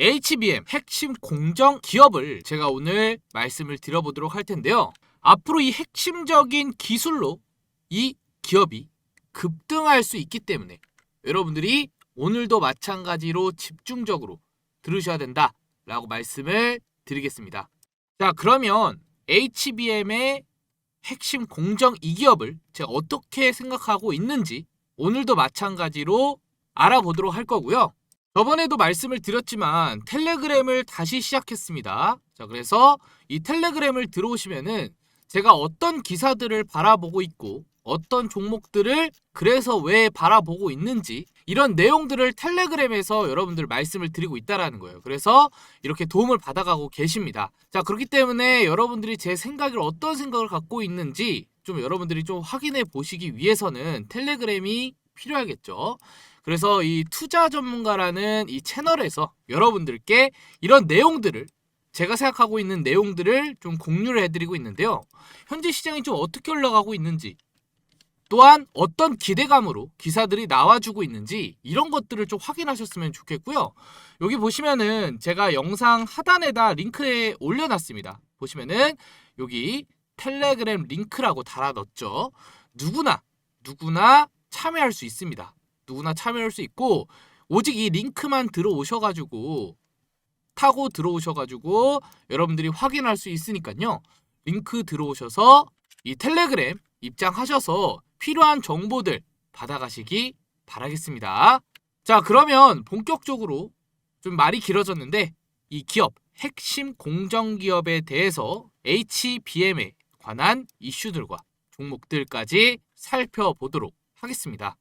HBM 핵심 공정 기업을 제가 오늘 말씀을 드려보도록 할 텐데요. 앞으로 이 핵심적인 기술로 이 기업이 급등할 수 있기 때문에 여러분들이 오늘도 마찬가지로 집중적으로 들으셔야 된다라고 말씀을 드리겠습니다. 자, 그러면 HBM의 핵심 공정 이 기업을 제가 어떻게 생각하고 있는지 오늘도 마찬가지로 알아보도록 할 거고요. 저번에도 말씀을 드렸지만 텔레그램을 다시 시작했습니다. 자, 그래서 이 텔레그램을 들어오시면은 제가 어떤 기사들을 바라보고 있고 어떤 종목들을 그래서 왜 바라보고 있는지 이런 내용들을 텔레그램에서 여러분들 말씀을 드리고 있다라는 거예요. 그래서 이렇게 도움을 받아가고 계십니다. 자, 그렇기 때문에 여러분들이 제 생각을 어떤 생각을 갖고 있는지 좀 여러분들이 좀 확인해 보시기 위해서는 텔레그램이 필요하겠죠. 그래서 이 투자 전문가라는 이 채널에서 여러분들께 이런 내용들을 제가 생각하고 있는 내용들을 좀 공유를 해드리고 있는데요. 현재 시장이 좀 어떻게 올라가고 있는지 또한 어떤 기대감으로 기사들이 나와주고 있는지 이런 것들을 좀 확인하셨으면 좋겠고요. 여기 보시면은 제가 영상 하단에다 링크에 올려놨습니다. 보시면은 여기 텔레그램 링크라고 달아뒀죠. 누구나 누구나 참여할 수 있습니다. 누구나 참여할 수 있고 오직 이 링크만 들어오셔가지고 타고 들어오셔가지고 여러분들이 확인할 수 있으니까요. 링크 들어오셔서 이 텔레그램 입장하셔서 필요한 정보들 받아가시기 바라겠습니다. 자, 그러면 본격적으로 좀 말이 길어졌는데 이 기업 핵심 공정기업에 대해서 HBM에 관한 이슈들과 종목들까지 살펴보도록 하겠습니다.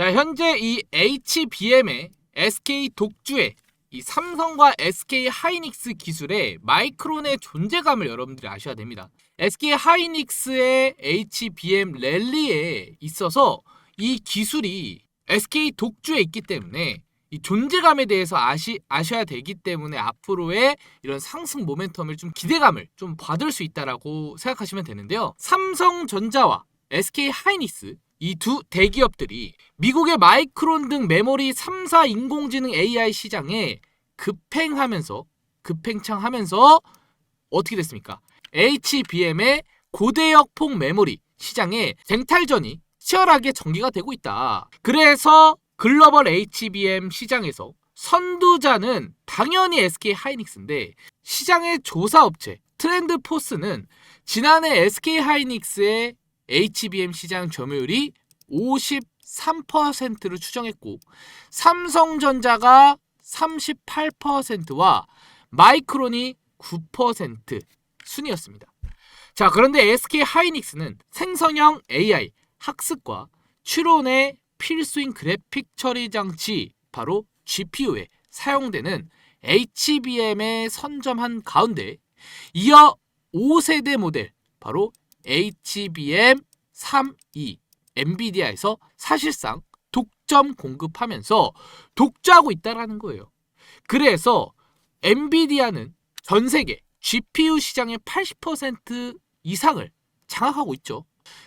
자, 현재 이 HBM의 SK 독주의 이 삼성과 SK 하이닉스 기술의 마이크론의 존재감을 여러분들이 아셔야 됩니다. SK 하이닉스의 HBM 랠리에 있어서 이 기술이 SK 독주에 있기 때문에 이 존재감에 대해서 아시, 아셔야 되기 때문에 앞으로의 이런 상승 모멘텀을 좀 기대감을 좀 받을 수 있다라고 생각하시면 되는데요. 삼성전자와 SK 하이닉스 이 두 대기업들이 미국의 마이크론 등 메모리 3사 인공지능 AI 시장에 급행하면서 급행창하면서 어떻게 됐습니까? HBM의 고대역 폭 메모리 시장에 쟁탈전이 치열하게 전개가 되고 있다. 그래서 글로벌 HBM 시장에서 선두자는 당연히 SK 하이닉스인데 시장의 조사 업체 트렌드 포스는 지난해 SK 하이닉스의 HBM 시장 점유율이 53%를 추정했고 삼성전자가 38%와 마이크론이 9% 순이었습니다. 자, 그런데 SK 하이닉스는 생성형 AI 학습과 추론의 필수인 그래픽 처리 장치 바로 GPU에 사용되는 HBM에 선점한 가운데 이어 5세대 모델 바로 HBM 3.2 엔비디아에서 사실상 독점 공급하면서 독주하고 있다라는 거예요. 그래서 엔비디아는 전 세계 GPU 시장의 80% 이상을 장악하고 있죠.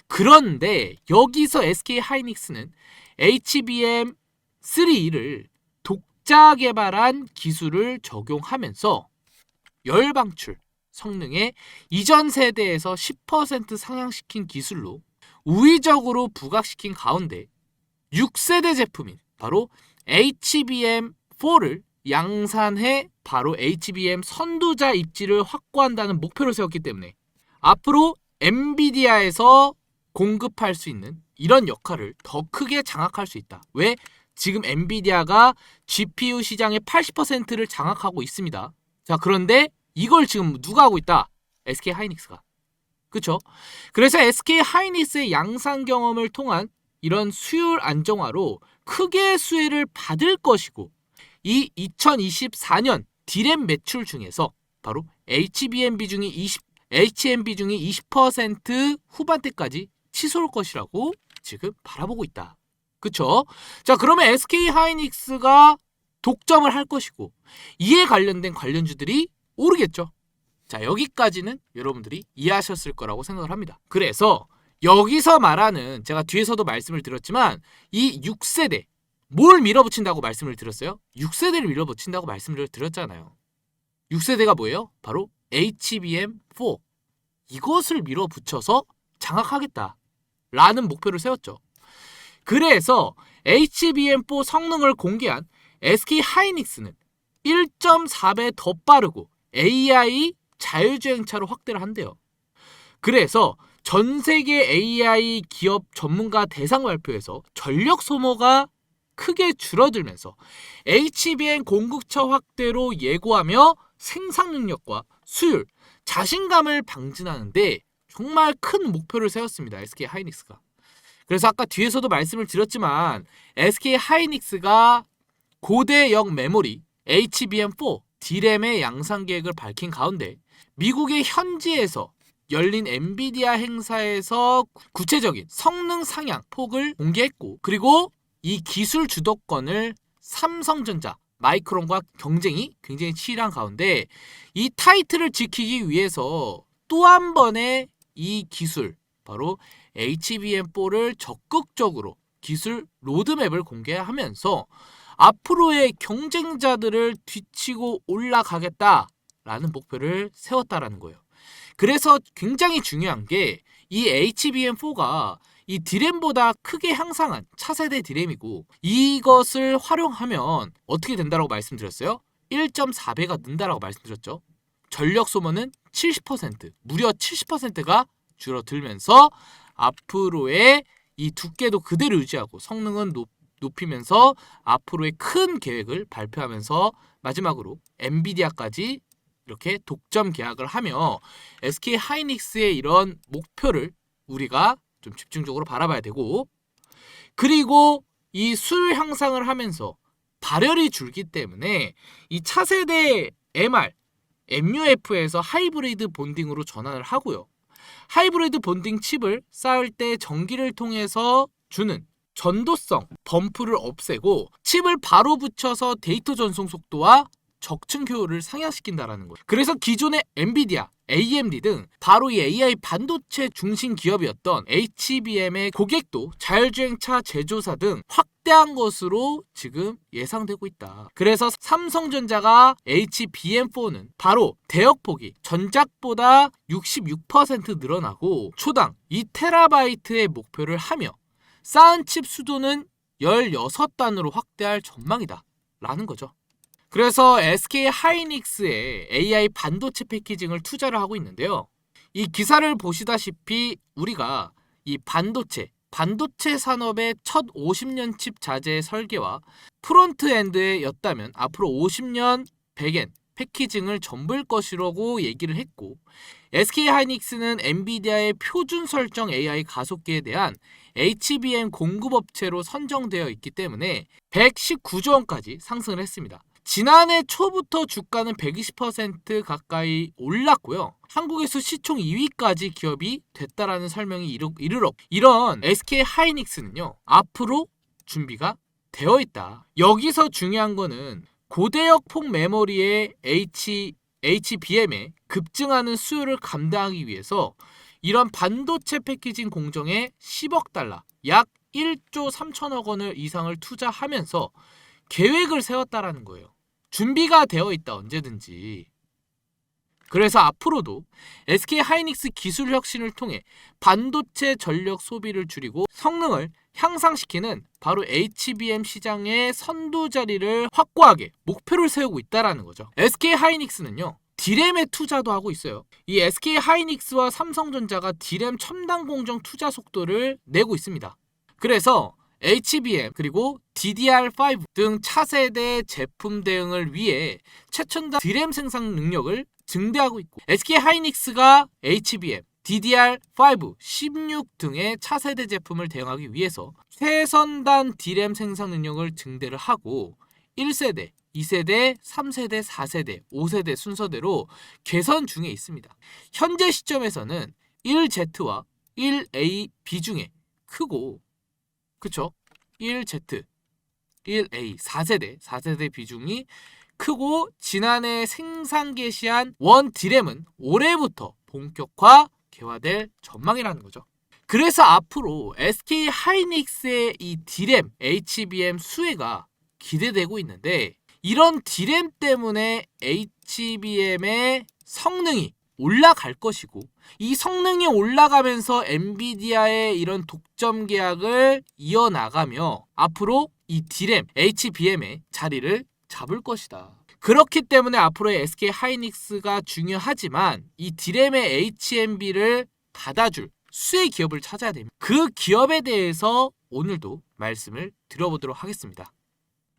그런데 여기서 SK 하이닉스는 HBM 3를 독자 개발한 기술을 적용하면서 열 방출 성능에 이전 세대에서 10% 상향시킨 기술로 우위적으로 부각시킨 가운데 6세대 제품인 바로 HBM4를 양산해 바로 HBM 선두자 입지를 확보한다는 목표를 세웠기 때문에 앞으로 엔비디아에서 공급할 수 있는 이런 역할을 더 크게 장악할 수 있다. 왜? 지금 엔비디아가 GPU 시장의 80%를 장악하고 있습니다. 자, 그런데 이걸 지금 누가 하고 있다? SK 하이닉스가. 그쵸? 그래서 SK 하이닉스의 양산 경험을 통한 이런 수율 안정화로 크게 수혜를 받을 것이고 이 2024년 디램 매출 중에서 바로 HBM 비중이 20 HM 비중이 20% 후반대까지 치솟을 것이라고 지금 바라보고 있다. 그쵸? 자, 그러면 SK 하이닉스가 독점을 할 것이고 이에 관련된 관련주들이 오르겠죠. 자, 여기까지는 여러분들이 이해하셨을 거라고 생각을 합니다. 그래서 여기서 말하는 제가 뒤에서도 말씀을 드렸지만 이 6세대 뭘 밀어붙인다고 말씀을 드렸어요? 6세대를 밀어붙인다고 말씀을 드렸잖아요. 6세대가 뭐예요? 바로 HBM4 이것을 밀어붙여서 장악하겠다 라는 목표를 세웠죠. 그래서 HBM4 성능을 공개한 SK 하이닉스는 1.4배 더 빠르고 AI 자율주행차로 확대를 한대요. 그래서 전 세계 AI 기업 전문가 대상 발표에서 전력 소모가 크게 줄어들면서 HBM 공급처 확대로 예고하며 생산 능력과 수율, 자신감을 방진하는데 정말 큰 목표를 세웠습니다. SK 하이닉스가. 그래서 아까 뒤에서도 말씀을 드렸지만 SK 하이닉스가 고대역 메모리 HBM4 D램의 양산 계획을 밝힌 가운데 미국의 현지에서 열린 엔비디아 행사에서 구체적인 성능 상향 폭을 공개했고 그리고 이 기술 주도권을 삼성전자, 마이크론과 경쟁이 굉장히 치열한 가운데 이 타이틀을 지키기 위해서 또 한 번의 이 기술 바로 HBM4를 적극적으로 기술 로드맵을 공개하면서 앞으로의 경쟁자들을 뒤치고 올라가겠다라는 목표를 세웠다라는 거예요. 그래서 굉장히 중요한 게 이 HBM4가 이 디램보다 크게 향상한 차세대 디램이고 이것을 활용하면 어떻게 된다라고 말씀드렸어요? 1.4배가 는다라고 말씀드렸죠. 전력 소모는 70% 무려 70%가 줄어들면서 앞으로의 이 두께도 그대로 유지하고 성능은 높, 높이면서 앞으로의 큰 계획을 발표하면서 마지막으로 엔비디아까지 이렇게 독점 계약을 하며 SK 하이닉스의 이런 목표를 우리가 좀 집중적으로 바라봐야 되고 그리고 이 수율 향상을 하면서 발열이 줄기 때문에 이 차세대 MR, MUF에서 하이브리드 본딩으로 전환을 하고요. 하이브리드 본딩 칩을 쌓을 때 전기를 통해서 주는 전도성 범프를 없애고 칩을 바로 붙여서 데이터 전송 속도와 적층 효율을 상향시킨다라는 거예요. 그래서 기존의 엔비디아, AMD 등 바로 이 AI 반도체 중심 기업이었던 HBM의 고객도 자율주행차 제조사 등 확대한 것으로 지금 예상되고 있다. 그래서 삼성전자가 HBM4는 바로 대역폭이 전작보다 66% 늘어나고 초당 2테라바이트의 목표를 하며 쌓은 칩 수도는 16단으로 확대할 전망이다. 라는 거죠. 그래서 SK 하이닉스의 AI 반도체 패키징을 투자를 하고 있는데요. 이 기사를 보시다시피 우리가 이 반도체, 반도체 산업의 첫 50년 칩 자재 설계와 프론트엔드였다면 앞으로 50년 백엔 패키징을 전부일 것이라고 얘기를 했고 SK 하이닉스는 엔비디아의 표준 설정 AI 가속기에 대한 HBM 공급업체로 선정되어 있기 때문에 119조 원까지 상승을 했습니다. 지난해 초부터 주가는 120% 가까이 올랐고요. 한국에서 시총 2위까지 기업이 됐다라는 설명이 이르, 이르러 이런 SK 하이닉스는요. 앞으로 준비가 되어 있다. 여기서 중요한 거는 고대역 폭 메모리의 H HBM의 급증하는 수요를 감당하기 위해서 이런 반도체 패키징 공정에 10억 달러, 약 1조 3천억 원을 이상을 투자하면서 계획을 세웠다라는 거예요. 준비가 되어 있다 언제든지. 그래서 앞으로도 SK 하이닉스 기술 혁신을 통해 반도체 전력 소비를 줄이고 성능을 향상시키는 바로 HBM 시장의 선두 자리를 확고하게 목표를 세우고 있다라는 거죠. SK 하이닉스는요. 디램에 투자도 하고 있어요. 이 SK 하이닉스와 삼성전자가 디램 첨단 공정 투자 속도를 내고 있습니다. 그래서 HBM 그리고 DDR5 등 차세대 제품 대응을 위해 최첨단 디램 생산 능력을 증대하고 있고 SK 하이닉스가 HBM, DDR5, 16 등의 차세대 제품을 대응하기 위해서 최선단 디램 생산 능력을 증대를 하고 1세대, 2세대, 3세대, 4세대, 5세대 순서대로 개선 중에 있습니다. 현재 시점에서는 1Z와 1A 비중에 크고 그쵸? 1Z, 1A, 4세대, 4세대 비중이 크고 지난해 생산 개시한 원 디램은 올해부터 본격화 개화될 전망이라는 거죠. 그래서 앞으로 SK 하이닉스의 이 D램 HBM 수혜가 기대되고 있는데 이런 D램 때문에 HBM의 성능이 올라갈 것이고 이 성능이 올라가면서 엔비디아의 이런 독점 계약을 이어나가며 앞으로 이 D램 HBM의 자리를 잡을 것이다. 그렇기 때문에 앞으로의 SK 하이닉스가 중요하지만 이 D램의 HMB를 받아줄 수혜 기업을 찾아야 됩니다. 그 기업에 대해서 오늘도 말씀을 드려보도록 하겠습니다.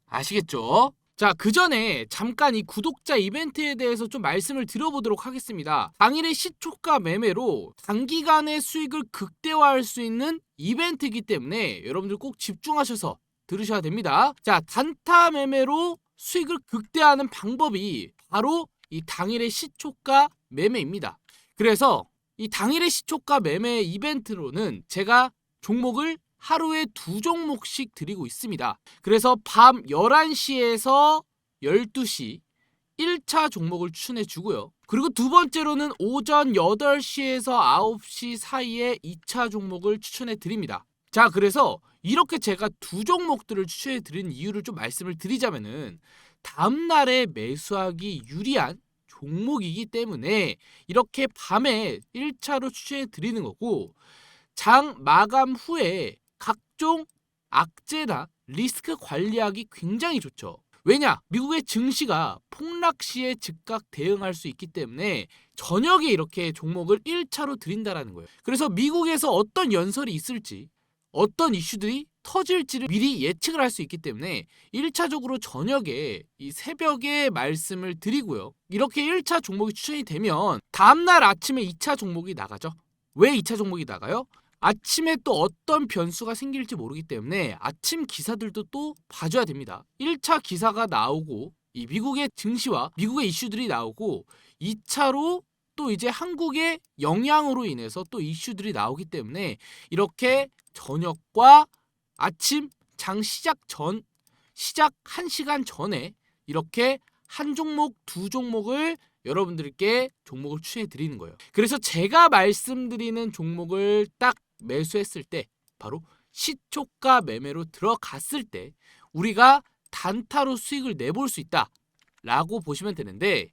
아시겠죠? 자, 그 전에 잠깐 이 구독자 이벤트에 대해서 좀 말씀을 드려보도록 하겠습니다. 당일의 시초가 매매로 단기간의 수익을 극대화할 수 있는 이벤트이기 때문에 여러분들 꼭 집중하셔서 들으셔야 됩니다. 자, 단타 매매로 수익을 극대화하는 방법이 바로 이 당일의 시초가 매매입니다. 그래서 이 당일의 시초가 매매 이벤트로는 제가 종목을 하루에 두 종목씩 드리고 있습니다. 그래서 밤 11시에서 12시 1차 종목을 추천해 주고요. 그리고 두 번째로는 오전 8시에서 9시 사이에 2차 종목을 추천해 드립니다. 자, 그래서 이렇게 제가 두 종목들을 추천해 드린 이유를 좀 말씀을 드리자면은 다음 날에 매수하기 유리한 종목이기 때문에 이렇게 밤에 1차로 추천해 드리는 거고 장 마감 후에 각종 악재나 리스크 관리하기 굉장히 좋죠. 왜냐? 미국의 증시가 폭락 시에 즉각 대응할 수 있기 때문에 저녁에 이렇게 종목을 1차로 드린다라는 거예요. 그래서 미국에서 어떤 연설이 있을지 어떤 이슈들이 터질지를 미리 예측을 할 수 있기 때문에 1차적으로 저녁에 이 새벽에 말씀을 드리고요. 이렇게 1차 종목이 추천이 되면 다음날 아침에 2차 종목이 나가죠. 왜 2차 종목이 나가요? 아침에 또 어떤 변수가 생길지 모르기 때문에 아침 기사들도 또 봐줘야 됩니다. 1차 기사가 나오고 이 미국의 증시와 미국의 이슈들이 나오고 2차로 또 이제 한국의 영향으로 인해서 또 이슈들이 나오기 때문에 이렇게 저녁과 아침 장 시작 전 시작 1시간 전에 이렇게 한 종목 두 종목을 여러분들께 종목을 추천해 드리는 거예요. 그래서 제가 말씀드리는 종목을 딱 매수했을 때 바로 시초가 매매로 들어갔을 때 우리가 단타로 수익을 내볼 수 있다 라고 보시면 되는데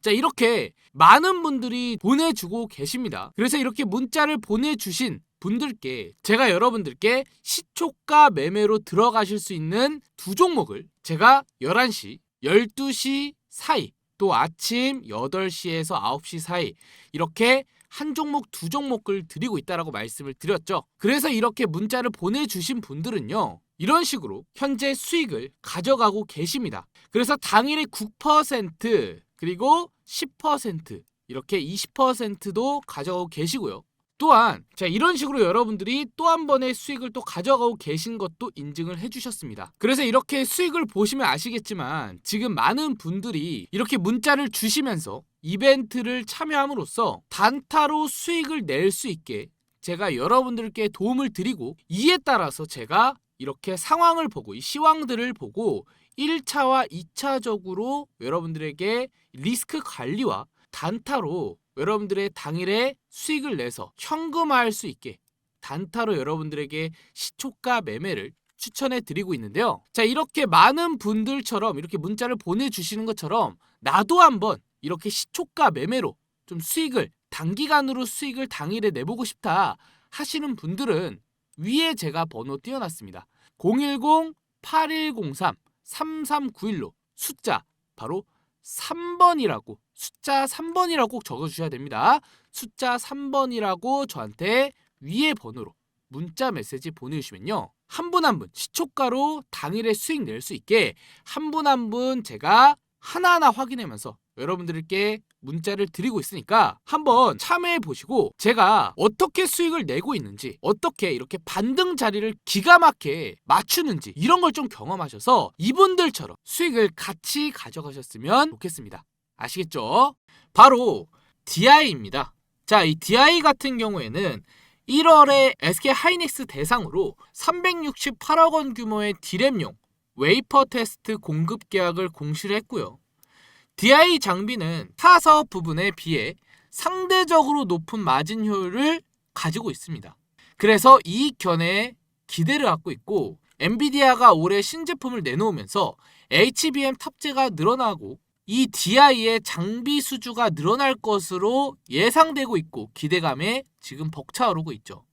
자 이렇게 많은 분들이 보내주고 계십니다. 그래서 이렇게 문자를 보내주신 분들께 제가 여러분들께 시초가 매매로 들어가실 수 있는 두 종목을 제가 11시, 12시 사이 또 아침 8시에서 9시 사이 이렇게 한 종목 두 종목을 드리고 있다라고 말씀을 드렸죠. 그래서 이렇게 문자를 보내주신 분들은요. 이런 식으로 현재 수익을 가져가고 계십니다. 그래서 당일에 9% 그리고 10% 이렇게 20%도 가져가고 계시고요. 또한 자 이런 식으로 여러분들이 또 한 번의 수익을 또 가져가고 계신 것도 인증을 해주셨습니다. 그래서 이렇게 수익을 보시면 아시겠지만 지금 많은 분들이 이렇게 문자를 주시면서 이벤트를 참여함으로써 단타로 수익을 낼 수 있게 제가 여러분들께 도움을 드리고 이에 따라서 제가 이렇게 상황을 보고 이 시황들을 보고 1차와 2차적으로 여러분들에게 리스크 관리와 단타로 여러분들의 당일에 수익을 내서 현금화할 수 있게 단타로 여러분들에게 시초가 매매를 추천해 드리고 있는데요. 자, 이렇게 많은 분들처럼 이렇게 문자를 보내주시는 것처럼 나도 한번 이렇게 시초가 매매로 좀 수익을 단기간으로 수익을 당일에 내보고 싶다 하시는 분들은 위에 제가 번호 띄워놨습니다. 010-8103-3391로 숫자 바로 3번이라고 숫자 3번이라고 꼭 적어주셔야 됩니다. 숫자 3번이라고 저한테 위에 번호로 문자 메시지 보내주시면요. 한 분 한 분 시초가로 당일에 수익 낼 수 있게 한 분 한 분 제가 하나하나 확인하면서 여러분들께 문자를 드리고 있으니까 한번 참여해 보시고 제가 어떻게 수익을 내고 있는지 어떻게 이렇게 반등 자리를 기가 막히게 맞추는지 이런 걸 좀 경험하셔서 이분들처럼 수익을 같이 가져가셨으면 좋겠습니다. 아시겠죠? 바로 DI입니다. 자, 이 DI 같은 경우에는 1월에 SK 하이닉스 대상으로 368억 원 규모의 디램용 웨이퍼 테스트 공급 계약을 공시를 했고요. DI 장비는 타 사업 부분에 비해 상대적으로 높은 마진 효율을 가지고 있습니다. 그래서 이 견해에 기대를 갖고 있고 엔비디아가 올해 신제품을 내놓으면서 HBM 탑재가 늘어나고 이 DI의 장비 수주가 늘어날 것으로 예상되고 있고 기대감에 지금 벅차오르고 있죠.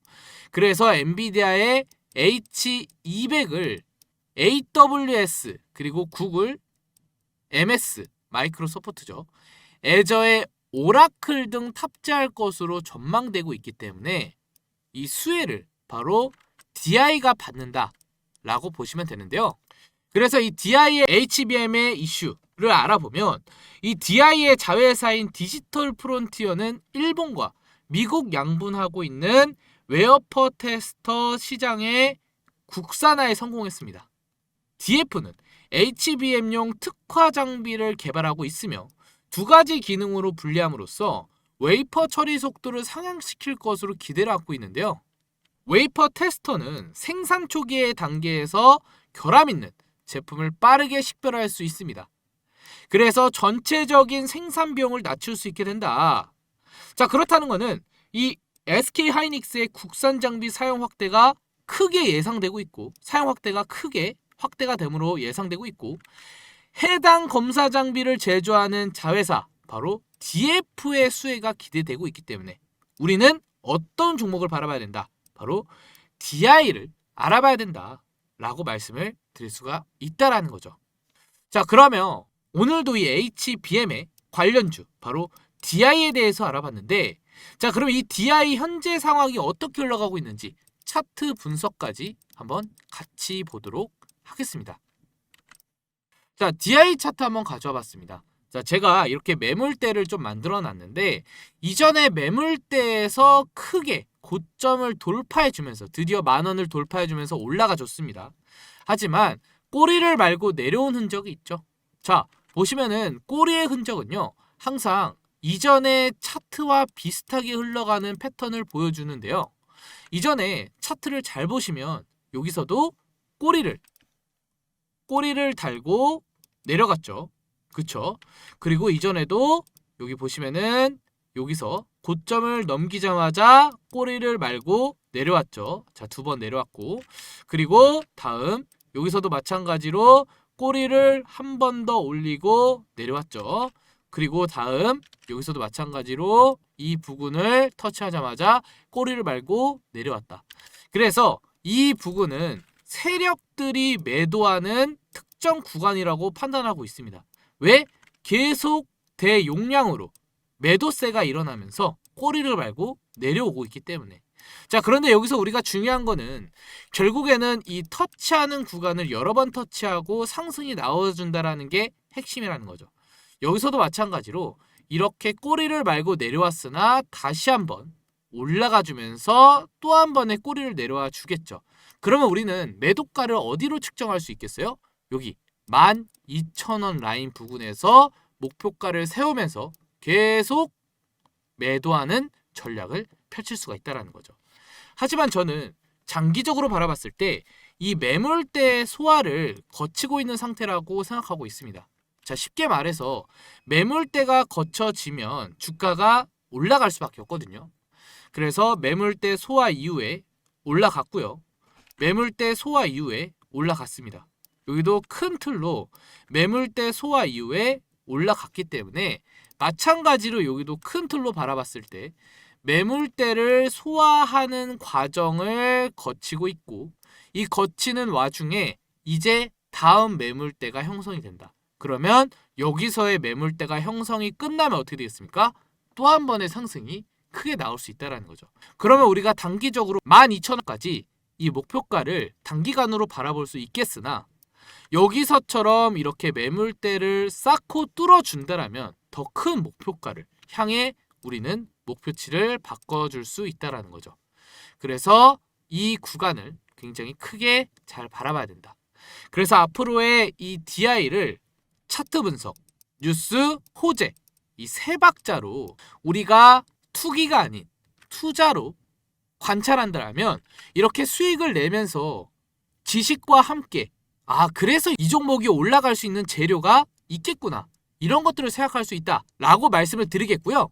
그래서 엔비디아의 H200을 AWS 그리고 구글, MS, 마이크로소프트죠. 애저의 오라클 등 탑재할 것으로 전망되고 있기 때문에 이 수혜를 바로 DI가 받는다라고 보시면 되는데요. 그래서 이 DI의 HBM의 이슈 를 알아보면 이 DI의 자회사인 디지털 프론티어는 일본과 미국 양분하고 있는 웨어퍼 테스터 시장의 국산화에 성공했습니다. DF는 HBM용 특화 장비를 개발하고 있으며 두 가지 기능으로 분리함으로써 웨이퍼 처리 속도를 상향시킬 것으로 기대를 갖고 있는데요. 웨이퍼 테스터는 생산 초기의 단계에서 결함 있는 제품을 빠르게 식별할 수 있습니다. 그래서 전체적인 생산 비용을 낮출 수 있게 된다. 자, 그렇다는 것은 이 SK 하이닉스의 국산 장비 사용 확대가 크게 예상되고 있고 사용 확대가 크게 확대가 됨으로 예상되고 있고 해당 검사 장비를 제조하는 자회사 바로 DF의 수혜가 기대되고 있기 때문에 우리는 어떤 종목을 바라봐야 된다. 바로 DI를 알아봐야 된다라고 말씀을 드릴 수가 있다라는 거죠. 자, 그러면 오늘도 이 HBM의 관련주 바로 DI에 대해서 알아봤는데 자, 그럼 이 DI 현재 상황이 어떻게 흘러가고 있는지 차트 분석까지 한번 같이 보도록 하겠습니다. 자, DI 차트 한번 가져와 봤습니다. 자, 제가 이렇게 매물대를 좀 만들어 놨는데 이전에 매물대에서 크게 고점을 돌파해 주면서 드디어 만 원을 돌파해 주면서 올라가 줬습니다. 하지만 꼬리를 말고 내려온 흔적이 있죠. 자, 보시면은 꼬리의 흔적은요. 항상 이전의 차트와 비슷하게 흘러가는 패턴을 보여주는데요. 이전에 차트를 잘 보시면 여기서도 꼬리를 꼬리를 달고 내려갔죠. 그쵸? 그리고 이전에도 여기 보시면은 여기서 고점을 넘기자마자 꼬리를 말고 내려왔죠. 자, 두 번 내려왔고. 그리고 다음 여기서도 마찬가지로 꼬리를 한 번 더 올리고 내려왔죠. 그리고 다음 여기서도 마찬가지로 이 부근을 터치하자마자 꼬리를 말고 내려왔다. 그래서 이 부근은 세력들이 매도하는 특정 구간이라고 판단하고 있습니다. 왜? 계속 대용량으로 매도세가 일어나면서 꼬리를 말고 내려오고 있기 때문에. 자, 그런데 여기서 우리가 중요한 거는 결국에는 이 터치하는 구간을 여러 번 터치하고 상승이 나와준다라는 게 핵심이라는 거죠. 여기서도 마찬가지로 이렇게 꼬리를 말고 내려왔으나 다시 한번 올라가 주면서 또 한 번의 꼬리를 내려와 주겠죠. 그러면 우리는 매도가를 어디로 측정할 수 있겠어요? 여기 12,000원 라인 부근에서 목표가를 세우면서 계속 매도하는 전략을 펼칠 수가 있다는 거죠. 하지만 저는 장기적으로 바라봤을 때 이 매물대 소화를 거치고 있는 상태라고 생각하고 있습니다. 자, 쉽게 말해서 매물대가 거쳐지면 주가가 올라갈 수밖에 없거든요. 그래서 매물대 소화 이후에 올라갔고요. 매물대 소화 이후에 올라갔습니다. 여기도 큰 틀로 매물대 소화 이후에 올라갔기 때문에 마찬가지로 여기도 큰 틀로 바라봤을 때 매물대를 소화하는 과정을 거치고 있고 이 거치는 와중에 이제 다음 매물대가 형성이 된다. 그러면 여기서의 매물대가 형성이 끝나면 어떻게 되겠습니까? 또 한 번의 상승이 크게 나올 수 있다는 거죠. 그러면 우리가 단기적으로 12,000원까지 이 목표가를 단기간으로 바라볼 수 있겠으나 여기서처럼 이렇게 매물대를 쌓고 뚫어준다라면 더 큰 목표가를 향해 우리는 목표치를 바꿔줄 수 있다라는 거죠. 그래서 이 구간을 굉장히 크게 잘 바라봐야 된다. 그래서 앞으로의 이 DI를 차트 분석, 뉴스, 호재 이 세 박자로 우리가 투기가 아닌 투자로 관찰한다면 이렇게 수익을 내면서 지식과 함께 아 그래서 이 종목이 올라갈 수 있는 재료가 있겠구나 이런 것들을 생각할 수 있다라고 말씀을 드리겠고요.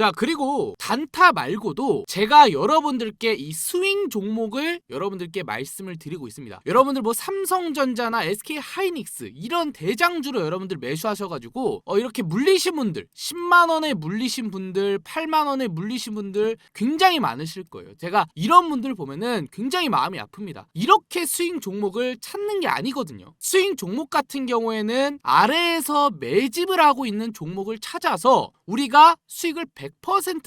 자, 그리고 단타 말고도 제가 여러분들께 이 스윙 종목을 여러분들께 말씀을 드리고 있습니다. 여러분들 뭐 삼성전자나 SK 하이닉스 이런 대장주로 여러분들 매수하셔가지고 어, 이렇게 물리신 분들 10만 원에 물리신 분들 8만 원에 물리신 분들 굉장히 많으실 거예요. 제가 이런 분들 보면은 굉장히 마음이 아픕니다. 이렇게 스윙 종목을 찾는 게 아니거든요. 스윙 종목 같은 경우에는 아래에서 매집을 하고 있는 종목을 찾아서 우리가 수익을 100%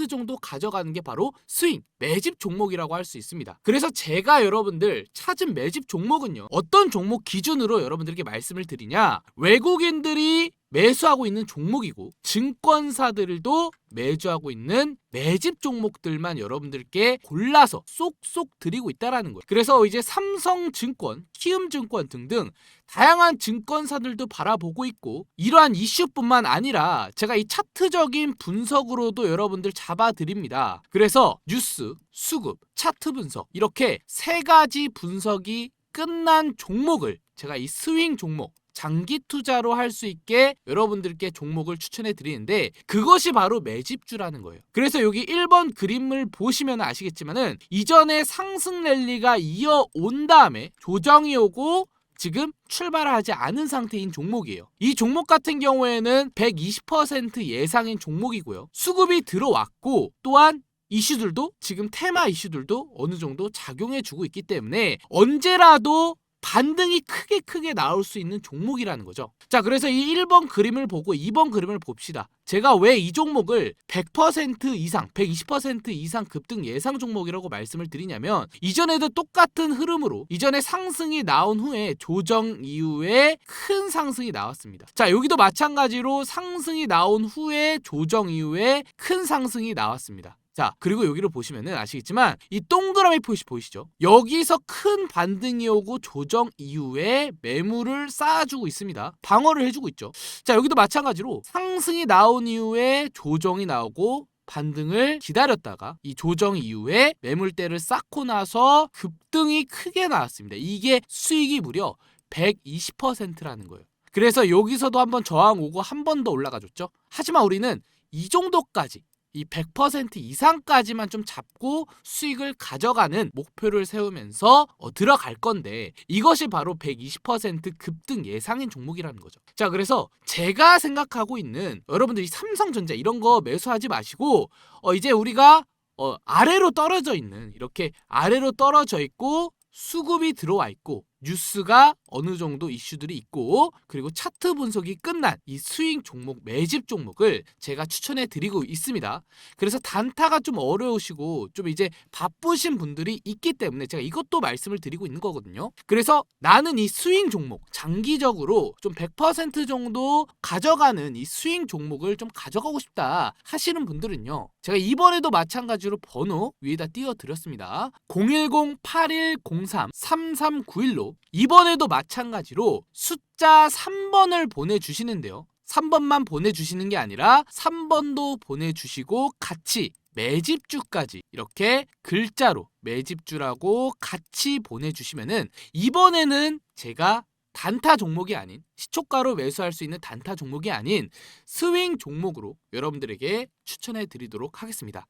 정도 가져가는 게 바로 스윙, 매집 종목이라고 할 수 있습니다. 그래서 제가 여러분들 찾은 매집 종목은요. 어떤 종목 기준으로 여러분들께 말씀을 드리냐? 외국인들이 매수하고 있는 종목이고 증권사들도 매주하고 있는 매집 종목들만 여러분들께 골라서 쏙쏙 드리고 있다라는 거예요. 그래서 이제 삼성증권, 키움증권 등등 다양한 증권사들도 바라보고 있고 이러한 이슈뿐만 아니라 제가 이 차트적인 분석으로도 여러분들 잡아드립니다. 그래서 뉴스, 수급, 차트 분석 이렇게 세 가지 분석이 끝난 종목을 제가 이 스윙 종목 장기 투자로 할 수 있게 여러분들께 종목을 추천해 드리는데 그것이 바로 매집주라는 거예요. 그래서 여기 1번 그림을 보시면 아시겠지만은 이전에 상승 랠리가 이어온 다음에 조정이 오고 지금 출발하지 않은 상태인 종목이에요. 이 종목 같은 경우에는 120% 예상인 종목이고요. 수급이 들어왔고 또한 이슈들도 지금 테마 이슈들도 어느 정도 작용해 주고 있기 때문에 언제라도 반등이 크게 크게 나올 수 있는 종목이라는 거죠. 자, 그래서 이 1번 그림을 보고 2번 그림을 봅시다. 제가 왜 이 종목을 100% 이상, 120% 이상 급등 예상 종목이라고 말씀을 드리냐면 이전에도 똑같은 흐름으로 이전에 상승이 나온 후에 조정 이후에 큰 상승이 나왔습니다. 자, 여기도 마찬가지로 상승이 나온 후에 조정 이후에 큰 상승이 나왔습니다. 자, 그리고 여기를 보시면은 아시겠지만 이 동그라미 표시 보이시죠? 여기서 큰 반등이 오고 조정 이후에 매물을 쌓아주고 있습니다. 방어를 해주고 있죠. 자, 여기도 마찬가지로 상승이 나온 이후에 조정이 나오고 반등을 기다렸다가 이 조정 이후에 매물대를 쌓고 나서 급등이 크게 나왔습니다. 이게 수익이 무려 120%라는 거예요. 그래서 여기서도 한번 저항 오고 한 번 더 올라가 줬죠. 하지만 우리는 이 정도까지 이 100% 이상까지만 좀 잡고 수익을 가져가는 목표를 세우면서 어, 들어갈 건데 이것이 바로 120% 급등 예상인 종목이라는 거죠. 자, 그래서 제가 생각하고 있는 여러분들이 삼성전자 이런 거 매수하지 마시고 어, 이제 우리가 어, 아래로 떨어져 있는 이렇게 아래로 떨어져 있고 수급이 들어와 있고 뉴스가 어느 정도 이슈들이 있고 그리고 차트 분석이 끝난 이 스윙 종목 매집 종목을 제가 추천해 드리고 있습니다. 그래서 단타가 좀 어려우시고 좀 이제 바쁘신 분들이 있기 때문에 제가 이것도 말씀을 드리고 있는 거거든요. 그래서 나는 이 스윙 종목 장기적으로 좀 100% 정도 가져가는 이 스윙 종목을 좀 가져가고 싶다 하시는 분들은요. 제가 이번에도 마찬가지로 번호 위에다 띄워 드렸습니다. 010-8103-3391로 이번에도 마찬가지로 숫자 3번을 보내주시는데요. 3번만 보내주시는 게 아니라 3번도 보내주시고 같이 매집주까지 이렇게 글자로 매집주라고 같이 보내주시면은 이번에는 제가 단타 종목이 아닌 시초가로 매수할 수 있는 단타 종목이 아닌 스윙 종목으로 여러분들에게 추천해 드리도록 하겠습니다.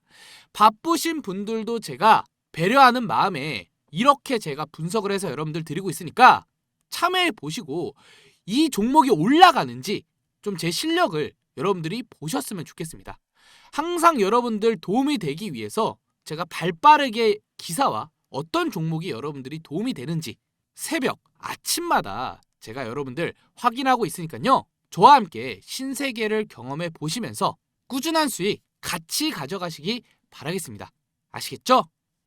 바쁘신 분들도 제가 배려하는 마음에 이렇게 제가 분석을 해서 여러분들 드리고 있으니까 참여해 보시고 이 종목이 올라가는지 좀 제 실력을 여러분들이 보셨으면 좋겠습니다. 항상 여러분들 도움이 되기 위해서 제가 발빠르게 기사와 어떤 종목이 여러분들이 도움이 되는지 새벽, 아침마다 제가 여러분들 확인하고 있으니까요. 저와 함께 신세계를 경험해 보시면서 꾸준한 수익 같이 가져가시기 바라겠습니다. 아시겠죠?